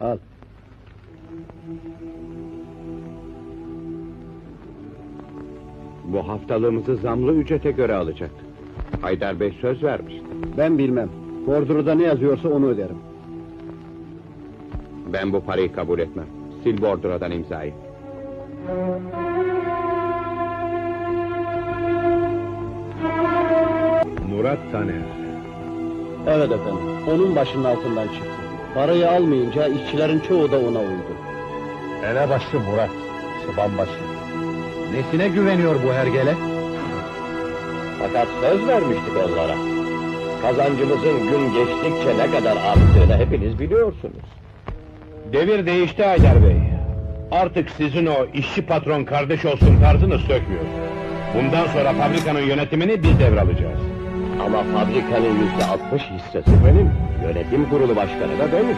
Al. Bu haftalığımızı zamlı ücrete göre alacaktık. Haydar Bey söz vermişti. Ben bilmem. Bordroda ne yazıyorsa onu öderim. Ben bu parayı kabul etmem. Sil bordrodan imzayı. Murat Taner. Evet efendim. Onun başının altından çıktı. Parayı almayınca işçilerin çoğu da ona uydu. Elebaşı Murat. Sıbanbaşı. Nesine güveniyor bu hergele? Fakat söz vermiştik onlara. Kazancımızın gün geçtikçe ne kadar arttığını hepiniz biliyorsunuz. Devir değişti Haydar Bey. Artık sizin o işçi patron kardeş olsun tarzını sökmüyoruz. Bundan sonra fabrikanın yönetimini biz devralacağız. Ama fabrikanın yüzde altmış hissesi benim. Yönetim kurulu başkanı da benim.